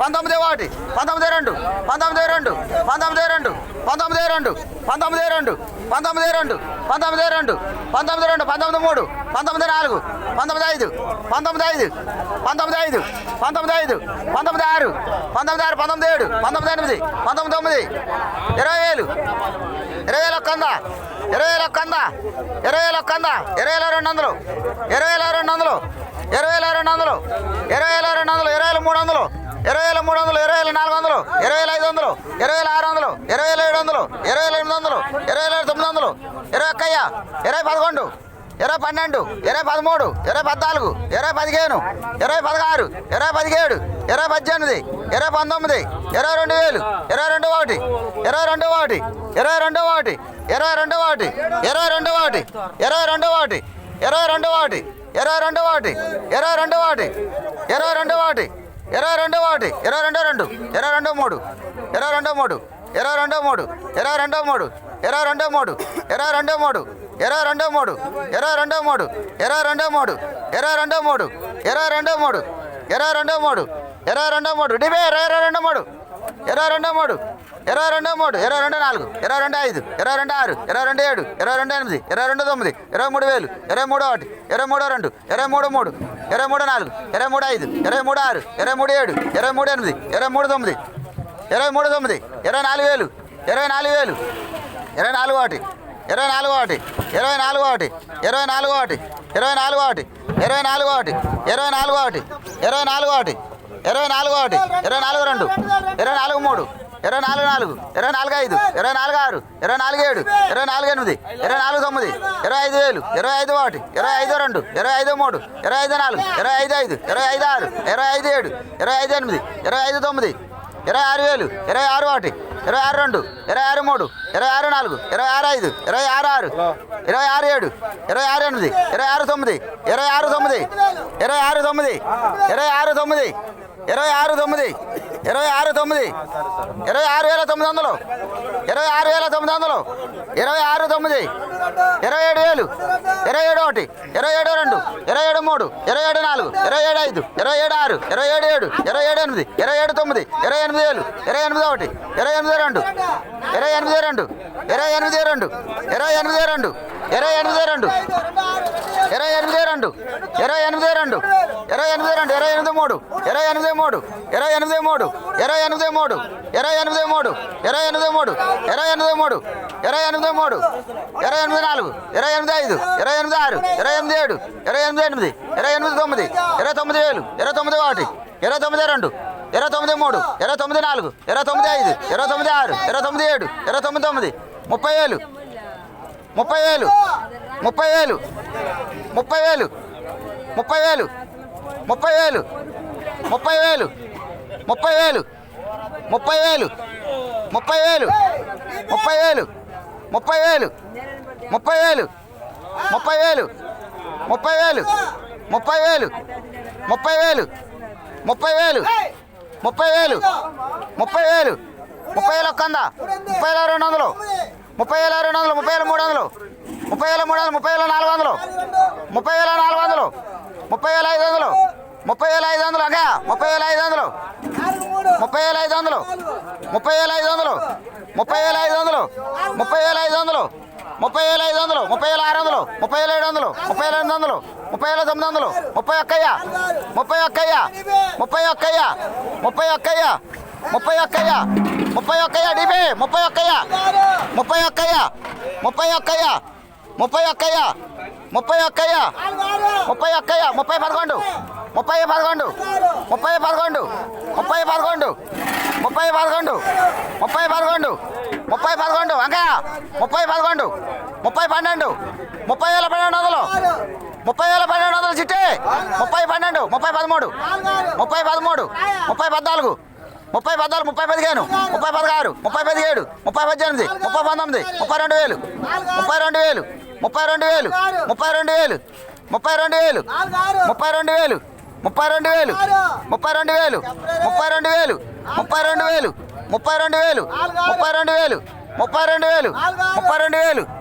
పంతొమ్మిది ఒకటి పంతొమ్మిది రెండు పంతొమ్మిది రెండు పంతొమ్మిది రెండు పంతొమ్మిది రెండు పంతొమ్మిది రెండు పంతొమ్మిది రెండు పంతొమ్మిది రెండు పంతొమ్మిది రెండు పంతొమ్మిది మూడు పంతొమ్మిది నాలుగు పంతొమ్మిది ఐదు పంతొమ్మిది ఐదు పంతొమ్మిది ఐదు పంతొమ్మిది ఐదు పంతొమ్మిది ఆరు పంతొమ్మిది ఆరు పంతొమ్మిది ఏడు పంతొమ్మిది ఎనిమిది పంతొమ్మిది తొమ్మిది ఇరవై వేలు ఇరవై వేల ఒక్క వంద ఇరవై వేల ఒక్క ఇరవై వేల ఒక్క వంద ఇరవై వేల రెండు వందలు ఇరవై వేల రెండు వందలు ఇరవై వేల రెండు వందలు ఇరవై వేల రెండు వందలు ఇరవై వేల మూడు వందలు ఇరవై వేల మూడు వందలు ఇరవై వేల నాలుగు వందలు ఇరవై వేల ఐదు వందలు ఇరవై వేల ఆరు వందలు ఇరవై వేల ఏడు వందలు ఇరవై వేల ఎనిమిది వందలు ఇరవై వేల తొమ్మిది వందలు ఇరవై ఒక్కయ్య ఇరవై పదకొండు ఇరవై పన్నెండు ఇరవై పదమూడు ఇరవై పద్నాలుగు ఇరవై పదిహేను ఇరవై పదహారు ఇరవై పదిహేడు ఇరవై పద్దెనిమిది ఇరవై పంతొమ్మిది ఇరవై రెండు వేలు ఇరవై రెండు ఒకటి ఇరవై రెండు ఒకటి ఇరవై రెండు ఒకటి ఇరవై రెండు ఒకటి ఇరవై రెండు ఒకటి ఇరవై రెండు ఒకటి ఇరవై రెండు ఒకటి ఇరవై రెండు ఒకటి ఇరవై రెండు ఒకటి ఇరవై రెండు ఒకటి ఇరవై రెండో ఒకటి ఇరవై రెండో రెండు ఇరవై రెండు మూడు ఇరవై రెండో మూడు ఇరవై రెండో మూడు ఇరవై రెండో మూడు ఇరవై రెండు మూడు ఇరవై రెండో మూడు ఇరవై రెండో మూడు ఇరవై రెండో మూడు ఇరవై రెండో మూడు ఇరవై రెండో మూడు ఇరవై రెండో మూడు ఇరవై రెండో మూడు ఇరవై రెండో మూడు డిబే ఇరవై రెండో మూడు ఇరవై రెండో మూడు ఇరవై రెండు మూడు ఇరవై రెండు నాలుగు ఇరవై రెండు ఐదు ఇరవై రెండు ఆరు ఇరవై రెండు ఏడు ఇరవై రెండు ఎనిమిది ఇరవై రెండు తొమ్మిది ఇరవై మూడు వేలు ఇరవై మూడు ఒకటి ఇరవై మూడు రెండు ఇరవై మూడు మూడు ఇరవై మూడు నాలుగు ఇరవై మూడు ఐదు ఇరవై మూడు ఆరు ఇరవై మూడు ఏడు ఇరవై మూడు ఎనిమిది ఇరవై మూడు తొమ్మిది ఇరవై మూడు తొమ్మిది ఇరవై నాలుగు వేలు ఇరవై నాలుగు వేలు ఇరవై నాలుగు ఒకటి ఇరవై నాలుగు ఒకటి ఇరవై నాలుగు ఒకటి ఇరవై నాలుగు ఒకటి ఇరవై నాలుగు ఒకటి ఇరవై నాలుగు ఒకటి ఇరవై నాలుగు ఒకటి ఇరవై నాలుగు ఒకటి ఇరవై నాలుగు ఒకటి ఇరవై నాలుగు రెండు ఇరవై నాలుగు మూడు ఇరవై నాలుగు నాలుగు ఇరవై నాలుగు ఐదు ఇరవై నాలుగు ఆరు ఇరవై నాలుగు ఏడు ఇరవై నాలుగు ఎనిమిది ఇరవై నాలుగు తొమ్మిది ఇరవై ఐదు వేలు ఇరవై ఐదు ఒకటి ఇరవై ఐదు రెండు ఇరవై ఐదు మూడు ఇరవై ఐదు నాలుగు ఇరవై ఐదు ఐదు ఇరవై ఐదు ఆరు ఇరవై ఐదు ఏడు ఇరవై ఐదు ఎనిమిది ఇరవై ఐదు తొమ్మిది ఇరవై ఆరు వేలు ఇరవై ఆరు ఒకటి ఇరవై ఆరు రెండు ఇరవై ఆరు మూడు ఇరవై ఆరు నాలుగు ఇరవై ఆరు ఐదు ఇరవై ఆరు ఆరు ఇరవై ఆరు ఏడు ఇరవై ఆరు ఎనిమిది ఇరవై ఆరు తొమ్మిది ఇరవై ఆరు తొమ్మిది ఇరవై ఆరు తొమ్మిది ఇరవై ఆరు తొమ్మిది ఇరవై ఆరు తొమ్మిది ఇరవై ఆరు తొమ్మిది ఇరవై ఆరు వేల తొమ్మిది వందలు ఇరవై ఆరు వేల తొమ్మిది వందలు ఇరవై ఆరు తొమ్మిది ఇరవై ఏడు వేలు ఇరవై ఏడు ఒకటి ఇరవై ఏడు రెండు ఇరవై ఏడు మూడు ఇరవై ఏడు నాలుగు ఇరవై ఏడు ఐదు ఇరవై ఏడు ఆరు ఇరవై ఏడు ఏడు ఇరవై ఏడు ఎనిమిది ఇరవై ఏడు తొమ్మిది ఇరవై ఎనిమిది వేలు ఇరవై ఎనిమిది ఒకటి ఇరవై ఎనిమిది రెండు ఇరవై ఎనిమిది రెండు ఇరవై ఎనిమిది రెండు ఇరవై ఎనిమిది రెండు ఇరవై ఎనిమిది రెండు ఇరవై ఎనిమిది రెండు ఇరవై ఎనిమిది రెండు ఇరవై ఎనిమిది రెండు ఇరవై ఎనిమిది మూడు ఇరవై ఎనిమిది మూడు ఇరవై ఎనిమిది మూడు ఇరవై ఎనిమిది మూడు ఇరవై ఎనిమిది మూడు ఇరవై ఎనిమిది మూడు ఇరవై ఎనిమిది మూడు ఇరవై ఎనిమిది మూడు ఇరవై ఎనిమిది నాలుగు ఇరవై ఎనిమిది ఐదు ఇరవై ఎనిమిది ఆరు ఇరవై ఎనిమిది ఏడు ఇరవై ఎనిమిది ఎనిమిది ఇరవై ఎనిమిది తొమ్మిది ఇరవై తొమ్మిది వేలు ఇరవై తొమ్మిది ఒకటి ఇరవై తొమ్మిది రెండు ఇరవై తొమ్మిది మూడు ఇరవై తొమ్మిది నాలుగు ఇరవై తొమ్మిది ఐదు ఇరవై తొమ్మిది ఆరు ఇరవై తొమ్మిది ఏడు ఇరవై తొమ్మిది తొమ్మిది ముప్పై వేలు ముప్పై వేలు ముప్పై వేలు ముప్పై వేలు ముప్పై వేలు ముప్పై వేలు ముప్పై వేలు ముప్పై వేలు ముప్పై వేలు ముప్పై వేలు ముప్పై వేలు ముప్పై వేలు ముప్పై వేలు ముప్పై వేలు ముప్పై వేలు ముప్పై వేలు ముప్పై వేలు ముప్పై వేలు ముప్పై వేలు ముప్పై వేలు ముప్పై వేల ఒక్క వంద ముప్పై వేల రెండు వందలు ముప్పై వేల రెండు వందలు ముప్పై వేల మూడు వందలు ముప్పై వేల మూడు వందలు ముప్పై వేల నాలుగు వందలు ముప్పై వేల నాలుగు వందలు ముప్పై వేల ఐదు వందలు ముప్పై వేల ఐదు వందలు అగా ముప్పై వేల ఐదు వందలు ముప్పై వేల ఐదు వందలు ముప్పై వేల ఐదు వందలు ముప్పై వేల ఐదు వందలు ముప్పై వేల ఐదు వందలు ముప్పై వేల ఐదు వందలు ముప్పై వేల ఆరు వందలు ముప్పై వేల ఏడు వందలు ముప్పై వేల ఎనిమిది వందలు ముప్పై వేల తొమ్మిది వందలు ముప్పై ఒక్కయ్య ముప్పై ఒక్కయ్య ముప్పై ఒక్కయ్య ముప్పై ఒక్కయ్య ముప్పై ఒక్కయ్య ముప్పై ఒక్కయ్య డిబే ముప్పై ఒక్కయ్య ముప్పై ఒక్కయ్య ముప్పై ఒక్కయ్య ముప్పై ఒక్కయ్య ముప్పై ఒక్కయ్య ముప్పై ఒక్కయ్య ముప్పై పదకొండు ముప్పై పదకొండు. ముప్పై పదకొండు. ముప్పై పదకొండు. ముప్పై పదకొండు. ముప్పై పదకొండు. ముప్పై పదకొండు. అంకయ్య ముప్పై పదకొండు. ముప్పై పన్నెండు. ముప్పై వేల పన్నెండు వందలు. ముప్పై వేల పన్నెండు వందలు చిట్టి. ముప్పై పన్నెండు. ముప్పై పదమూడు. ముప్పై పదమూడు. ముప్పై పద్నాలుగు. ముప్పై పద్నాలుగు. ముప్పై పదిహేను. ముప్పై పదహారు. ముప్పై పదిహేడు. ముప్పై పద్దెనిమిది. ముప్పై పంతొమ్మిది. ముప్పై రెండు వేలు. ముప్పై రెండు వేలు. ముప్పై రెండు వేలు. ముప్పై రెండు వేలు. ముప్పై రెండు వేలు. ముప్పై రెండు వేలు. ముప్పై రెండు వేలు. ముప్పై రెండు వేలు. ముప్పై రెండు వేలు. ముప్పై రెండు వేలు. ముప్పై రెండు వేలు. ముప్పై రెండు వేలు. ముప్పై రెండు వేలు. ముప్పై రెండు వేలు.